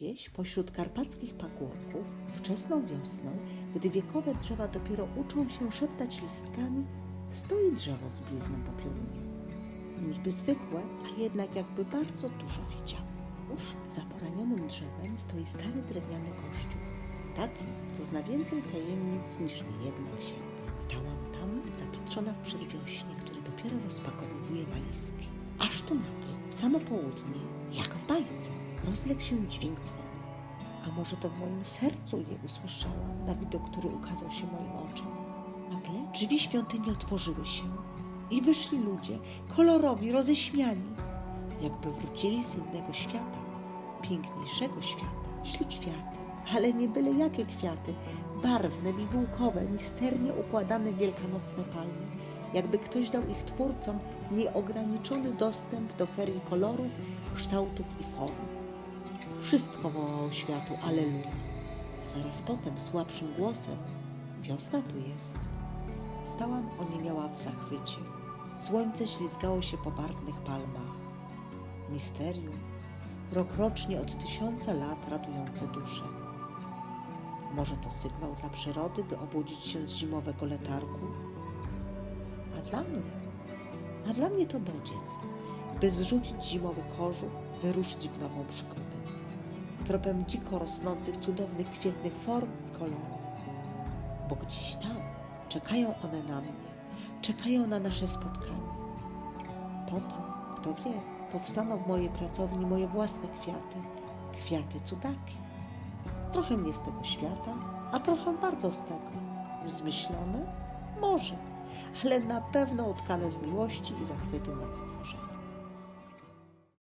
Gdzieś pośród karpackich pagórków, wczesną wiosną, gdy wiekowe drzewa dopiero uczą się szeptać listkami, stoi drzewo z blizną po piorunie. Niby zwykłe, a jednak jakby bardzo dużo widział. Tuż za poranionym drzewem stoi stary drewniany kościół. Taki, co zna więcej tajemnic niż niejedna księga. Stałam tam, zapatrzona w przedwiośnie, który dopiero rozpakowywuje walizki. Aż tu nagle, w samo południe, jak w bajce, rozległ się dźwięk dzwonu. A może to w moim sercu je usłyszałam, na widok, który ukazał się moim oczom. Nagle drzwi świątyni otworzyły się i wyszli ludzie, kolorowi, roześmiani, jakby wrócili z innego świata, piękniejszego świata. Szli kwiaty, ale nie byle jakie kwiaty, barwne, bibułkowe, misternie układane wielkanocne palmy, jakby ktoś dał ich twórcom nieograniczony dostęp do ferii kolorów, kształtów i form. Wszystko wołało światu Aleluja. Zaraz potem słabszym głosem Wiosna tu jest. Stałam oniemiała w zachwycie. Słońce ślizgało się po barwnych palmach. Misterium, rokrocznie od tysiąca lat ratujące duszę. Może to sygnał dla przyrody, by obudzić się z zimowego letargu? Dla mnie? A dla mnie to bodziec, by zrzucić zimowy kożuch, wyruszyć w nową przygodę. Tropem dziko rosnących, cudownych, kwietnych form i kolorów. Bo gdzieś tam czekają one na mnie, czekają na nasze spotkanie. Potem, kto wie, powstaną w mojej pracowni moje własne kwiaty, kwiaty cudaki. Trochę mnie z tego świata, a trochę bardzo z tego. Zmyślone? Może, ale na pewno utkane z miłości i zachwytu nad stworzeniem.